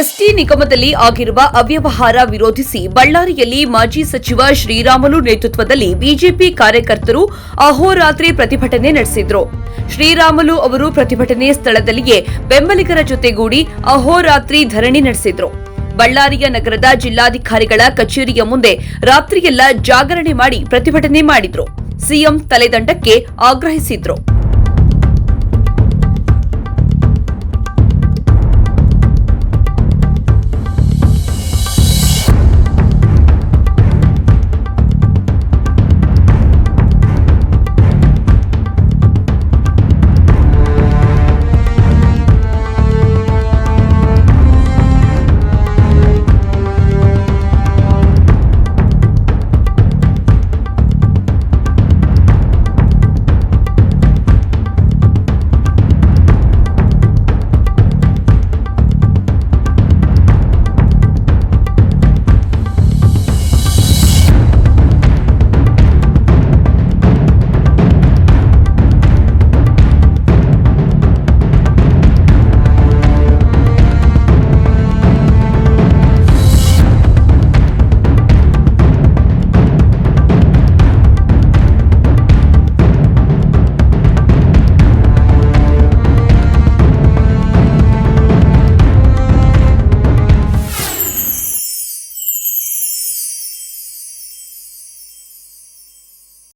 ST ನಿಗಮದಲ್ಲಿ ಆಗಿರುವ ಅವ್ಯವಹಾರ ವಿರೋಧಿಸಿ ಬಳ್ಳಾರಿಯಲ್ಲಿ ಮಾಜಿ ಸಚಿವ ಶ್ರೀರಾಮುಲು ನೇತೃತ್ವದಲ್ಲಿ ಬಿಜೆಪಿ ಕಾರ್ಯಕರ್ತರು ಅಹೋರಾತ್ರಿ ಪ್ರತಿಭಟನೆ ನಡೆಸಿದ್ರು. ಶ್ರೀರಾಮುಲು ಅವರು ಪ್ರತಿಭಟನೆ ಸ್ಥಳದಲ್ಲಿಯೇ ಬೆಂಬಲಿಗರ ಜೊತೆಗೂಡಿ ಅಹೋರಾತ್ರಿ ಧರಣಿ ನಡೆಸಿದ್ರು. ಬಳ್ಳಾರಿಯ ನಗರದ ಜಿಲ್ಲಾಧಿಕಾರಿಗಳ ಕಚೇರಿಯ ಮುಂದೆ ರಾತ್ರಿಯೆಲ್ಲ ಜಾಗರಣೆ ಮಾಡಿ ಪ್ರತಿಭಟನೆ ಮಾಡಿದ್ರು. ಸಿಎಂ ತಲೆದಂಡಕ್ಕೆ ಆಗ್ರಹಿಸಿದ್ರು.